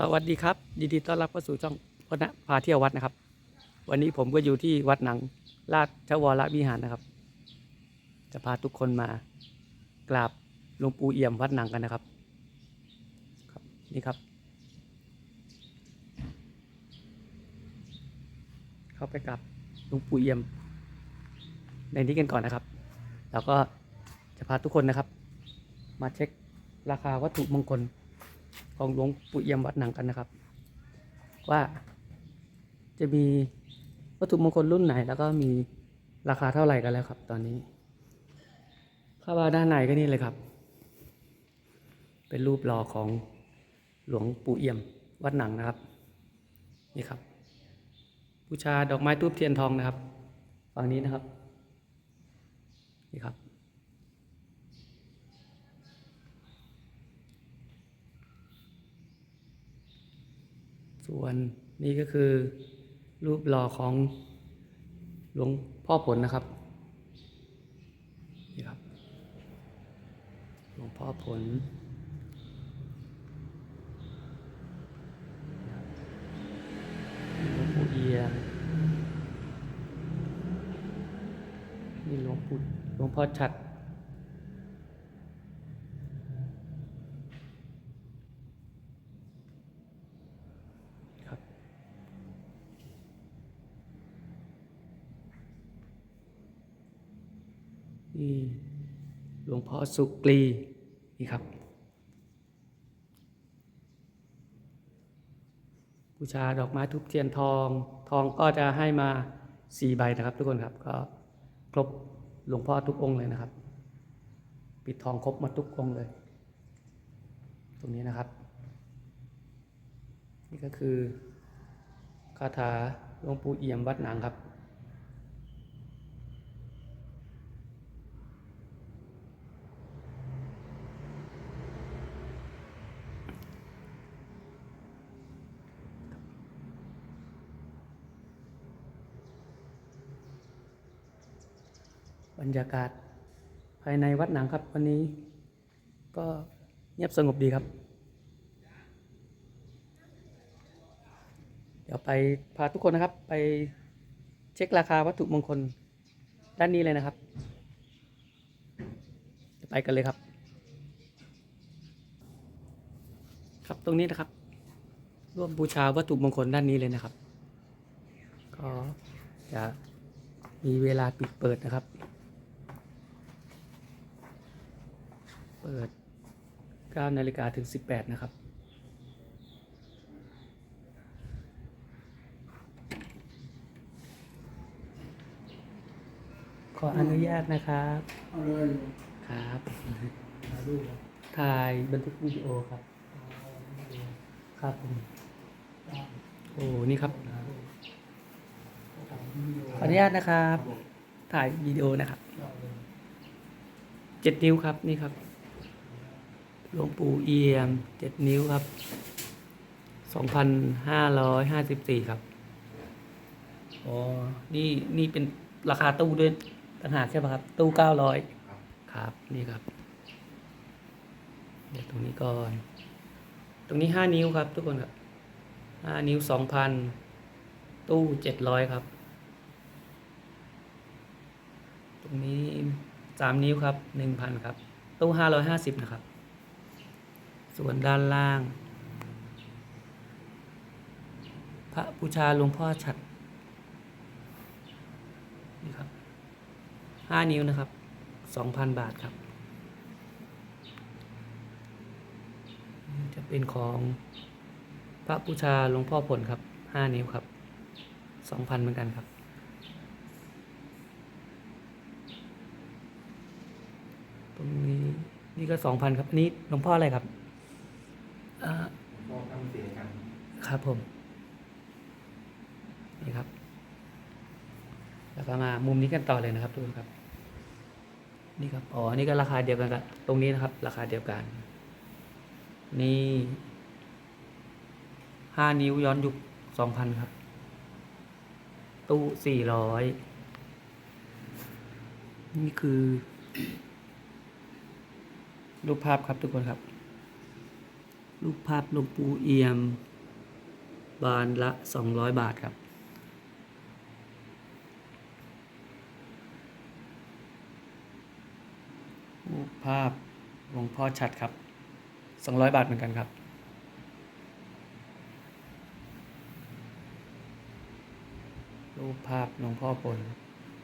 สวัสดีครับยินดีต้อนรับเข้าสู่ช่องพนะพาเที่ยววัดนะครับ วันนี้ผมก็อยู่ที่วัดหนังราชวรวิหารนะครับ จะพาทุกคนมากราบหลวงปู่เอี่ยมวัดหนังกันนะครับครับนี่ครับ เข้าไปกราบหลวงปู่เอี่ยม ในนี้กันก่อนนะครับ แล้วก็จะพาทุกคนนะครับ มาเช็คราคาวัตถุมงคล ของหลวงปู่เอี่ยมวัดหนังกันนะครับ ว่าจะมีวัตถุมงคลรุ่นไหน แล้วก็มีราคาเท่าไหร่กันแล้วครับ ตอนนี้เข้ามาด้านในก็นี่เลยครับ เป็นรูปหล่อของหลวงปู่เอี่ยมวัดหนังนะครับนี่ครับบูชาดอกไม้ทูบเทียนทองนะครับฝั่งนี้นะครับนี่ครับ ส่วนนี่ก็คือรูปหล่อของหลวงพ่อผลนะครับนี่ครับ หลวงพ่อผลหลวงปู่เอียมนี่หลวงปู่หลวงพ่อฉัด ครับ นี่ หลวงพ่อสุกรีนี่ครับ บูชาดอกไม้ทุกเทียนทอง ทองก็จะให้มาสี่ใบนะครับ ทุกคนครับก็ครบหลวงพ่อทุกองค์เลยนะครับ ปิดทองครบมาทุกองค์เลย ตรงนี้นะครับ นี่ก็คือคาถาหลวงปู่เอี่ยมวัดหนังครับ รรยากาศ ภายในวัดหนังครับวันนี้ ก็เงียบสงบดีครับ เดี๋ยวไปพาทุกคนนะครับ ไปเช็คราคาวัตถุมงคลด้านนี้เลยนะครับจะไปกันเลยครับ ครับตรงนี้นะครับ ร่วมบูชาวัตถุมงคลด้านนี้เลยนะครับ ก็จะมีเวลาปิดเปิดนะครับ เปิด9นาฬิกาถึง 18 นะครับ ขออนุญาตนะครับเอาเลยครับถ่ายรูปถ่ายบันทึกวิดีโอครับครับผมโอ้นี่ครับขออนุญาตนะครับ ถ่ายวิดีโอนะครับเจ็ดนิ้วครับนี่ครับ หลวงปู่เอี่ยมเจ็ดนิ้วครับสองพันห้าร้อยห้าสิบสี่ครับ อ๋อ นี่นี่เป็นราคาตู้ด้วยต่างหากใช่ไหมครับ ตู้เก้าร้อยครับ นี่ครับ เดี๋ยวตรงนี้ก่อน ตรงนี้ห้านิ้วครับ ทุกคนครับห้านิ้วสองพันตู้เจ็ดร้อยครับ ตรงนี้สามนิ้วครับหนึ่งพันครับ ตู้ห้าร้อยห้าสิบนะครับ ส่วนด้านล่าง พระบูชาหลวงพ่อฉัดนี่ครับห้านิ้วนะครับสองพันบาทครับ จะเป็นของพระบูชาหลวงพ่อผลครับห้านิ้วครับสองพันเหมือนกันครับตรงนี้นี่ก็สองพันครับ อันนี้หลวงพ่ออะไรครับอ่า มองทำเสียกัน ครับผม นี่ครับ แล้วก็มามุมนี้กันต่อเลยนะครับทุกคนครับ นี่ครับ อ๋อ นี่ก็ราคาเดียวกันกับตรงนี้นะครับ ราคาเดียวกัน นี่ห้านิ้วย้อนยุคสองพันครับ ตู้สี่ร้อยนี่คือ รูปภาพครับทุกคนครับ รูปภาพหลวงปู่เอี่ยม บานละ 200 บาทครับรูปภาพหลวงพ่อชัดครับ 200 บาทเหมือนกันครับรูปภาพหลวงพ่อปน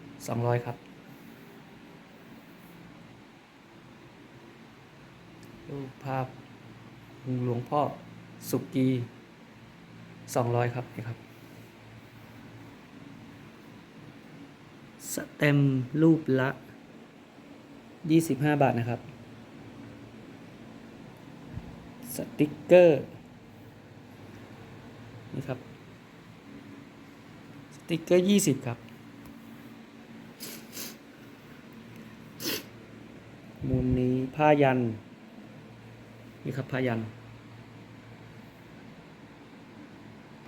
200ครับ รูปภาพหลวงพ่อสุกี 200ครับนี่ครับสเต็มรูปละ25บห้าบาทนะครับ สติกเกอร์นี่ครับ สติกเกอร์20ครับ มูลนี้ผ้ายัน นี่ครับผ้ายัน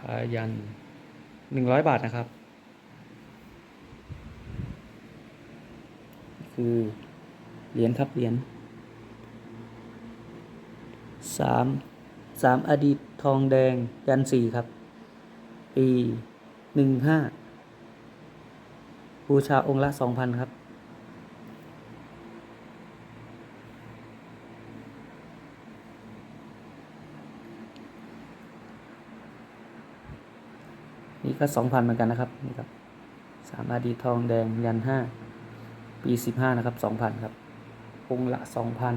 ผ้ายัน100บาทนะครับ คือเหรียญครับเหรียญสามสามอดีตทองแดงยันสี่ครับ ปีหนึ่งห้าบูชาองค์ละสองพันครับ นี่ก็สองพันเหมือนกันนะครับนี่ครับสามอดีทองแดงยันห้าปีสิบห้านะครับสองพันครับองละสองพัน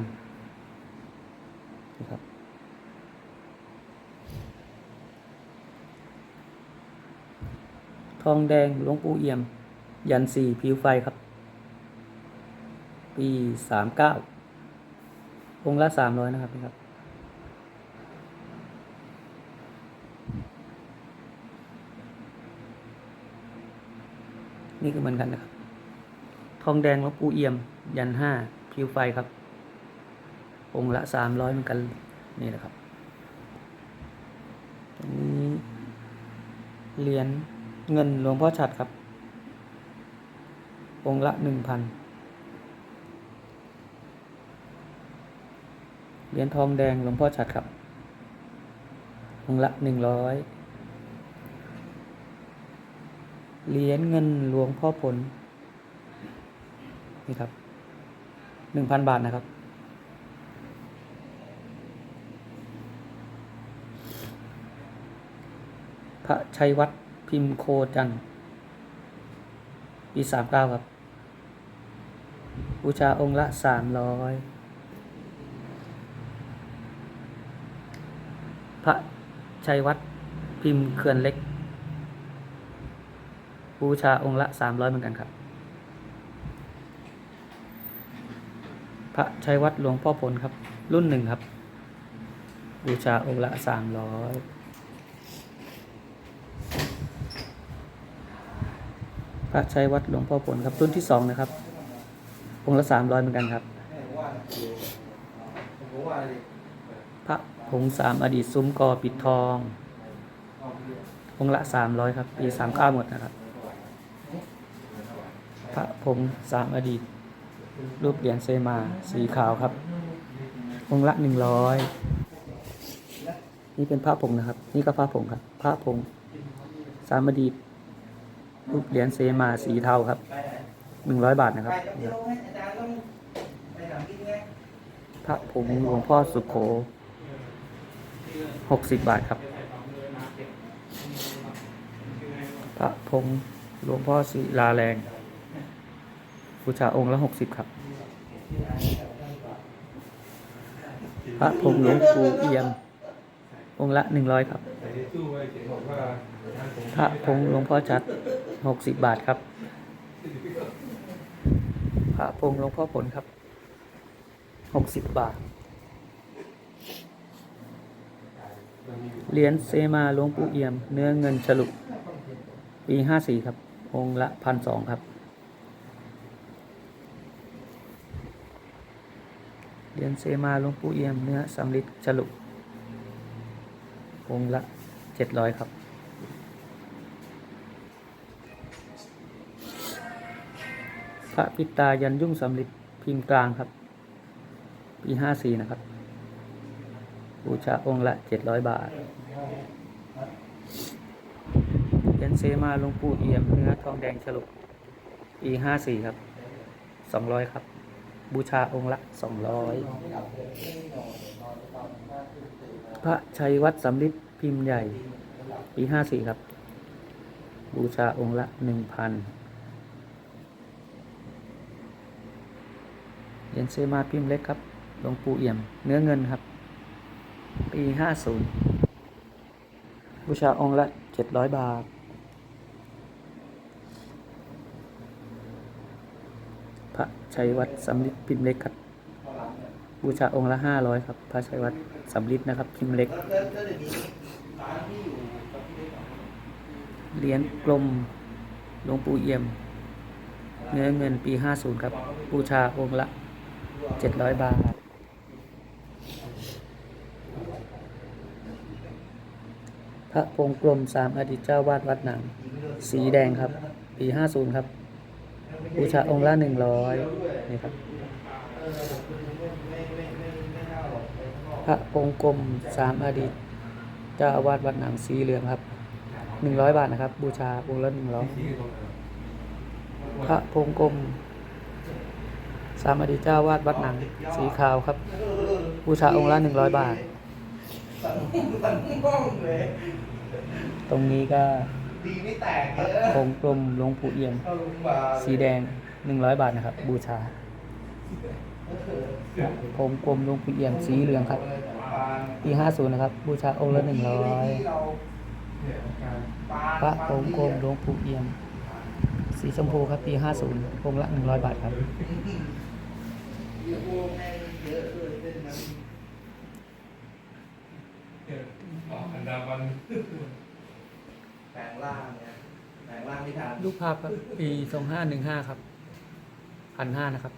นะครับทองแดงหลวงปู่เอี่ยม ยันสี่ผิวไฟครับ ปีสามเก้าองละสามร้อยนะครับนี่ครับ นี่ก็เหมือนกันนะครับ ทองแดงหลวงปู่เอี่ยม ยันห้าผิวไฟครับ องค์ละสามร้อยเหมือนกันนี่นะครับตรงนี้เหรียญเงินหลวงพ่อฉัดครับ องค์ละหนึ่งพันเหรียญทองแดงหลวงพ่อฉัดครับ องค์ละหนึ่งร้อย เหรียญเงินหลวงพ่อผล นี่ครับหนึ่งพันบาทนะครับ พระชัยวัดพิมพ์โคจันปีสามเก้าครับ บูชาองค์ละสามร้อยพระชัยวัดพิมพ์เขื่อนเล็ก บูชาองค์ละสามร้อยเหมือนกันครับ พระชัยวัดหลวงพ่อผลครับ รุ่นหนึ่งครับ บูชาองค์ละสามร้อยพระชัยวัดหลวงพ่อผลครับ รุ่นที่สองนะครับ องค์ละสามร้อยเหมือนกันครับ พระผงสามอดีตซุ้มกอปิดทอง องค์ละสามร้อยครับ ปีสามเก้าหมดนะครับ ระผงสามอดีต รูปเหรียญเซมาสีขาวครับองค์ละหนึ่งร้อยนี่เป็นพระผงนะครับ นี่ก็พระผงครับพระผงสามอดีต รูปเหรียญเซมาสีเทาครับหนึ่งร้อยบาทนะครับผ้าจารมกินไงพระผงหลวงพ่อสุโขหกสิบบาทครับ พระผงหลวงพ่อศิลาแรง บูชาองค์ละหกสิบครับ พระผงหลวงปู่เอี่ยม องค์ละหนึ่งร้อยครับ พระผงหลวงพ่อชัดหกสิบบาทครับ พระผงหลวงพ่อผลครับหกสิบบาท เหรียญเซมาหลวงปู่เอี่ยม เนื้อเงินฉลุ ปีห้าสี่ครับ องค์ละพันสองครับ เรียญเซมาหลวงปู่เอี่ยมเนื้อสำริดฉลุองละเจ็ดร้อยครับพระปิตายันยุ่งสำริดพิมพ์กลางครับ ปีห้าสี่นะครับ บูชาองค์ละเจ็ดร้อยบาทเรียันเซมาหลวงปู่เอี่ยมเนื้อทองแดงฉลุปีห้าสี่ครับสองร้อยครับ บูชาองค์ละสองร้อยพระชัยวัดสำริดพิมพ์ใหญ่ ปีห้าสี่ครับ บูชาองค์ละหนึ่งพันเยญเซมาพิมพ์เล็กครับหลวงปู่เอี่ยม เนื้อเงินครับ ปีห้าศูนย์บูชาองค์ละเจ็ดร้อยบาท พระ ชัยวัดสำริดพิมพ์เล็กครับ บูชาองค์ละห้าร้อยครับพระชัยวัดสำริดนะครับ พิมพ์เล็กเล็กเหรียญกลมหลวงปู่เอี่ยม เนื้อเงินปี50ครับ บูชาองค์ละ700บาทพระพงกลมสามอดีตเจ้าวาดวัดหนังสีแดงครับ ปี50ครับ บูชาองค์ละ100นี่ครับไม่ไม่ไม่ไม่เท่าหรอกไปข้างนอกพระพงค์กลมสามอดีตเจ้าอาวาสวัดหนังสีเหลืองครับ100บาทนะครับ บูชาองค์ละ100พระพงกลมสามอดีตเจ้าวาดวัดหนังสีขาวครับ บูชาองค์ละหนึ่งร้อยบาท ตรงนี้ก็ ดีไม่แตกพเยระอะพงกลมหลวงปู่เอี่ยม เข้าโรงพยาบาลสีแดงหนึ่งร้อยบาทนะครับ บูชาพระพงกลมหลวงปู่เอี่ยมสีเหลืองครับ ปีห้าศูนย์นะครับ บูชาองค์ละหนึ่งร้อยพระพงกลมหลวงปู่เอี่ยม สีชมพูครับ ปีห้าศูนย์องค์ละหนึ่งร้อยบาทครับอันดามันแป ลงร่างเนี่ยแปลงร่างไม่ทันรูปภาพครับปีสองห้าหนึ่งห้าครับพันห้านะครับ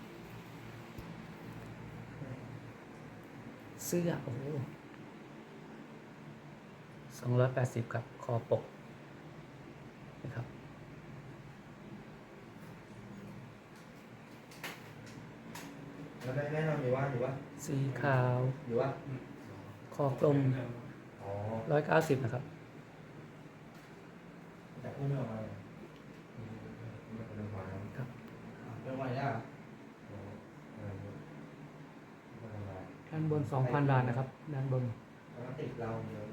เสื้อ โอ้สองร้อยแปดสิบครับ คอปกนะครับ แล้วแน่นอนอยู่ว่าอยู่ว่าสีขาว อยู่ว่า คอกลมอ๋อ ร้อยเก้าสิบนะครับแต่ พูดไม่ออกมาเลยครับเป็นไงอะด้านบนสองพันบาทนะครับ ด้านบนแล้วติดเราเดียว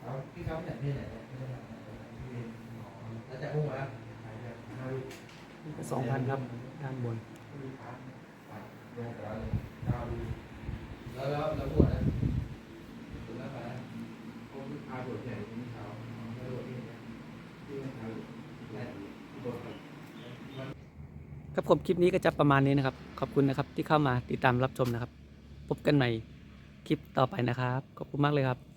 เอาพี่เขาเนี่ยพี่ไหนเนี่ยแล้วจะพุ่งมาแล้วสองพันครับ ด้านบนแล้วแล้วแล้วบวชนะบวชแล้วไปนะ อาบทใหญ่ที่เช้า แล้วบวชที่ไหนที่ไหนและบวช ครับผมคลิปนี้ก็จะประมาณนี้นะครับ ขอบคุณนะครับที่เข้ามาติดตามรับชมนะครับ พบกันใหม่คลิปต่อไปนะครับ ขอบคุณมากเลยครับ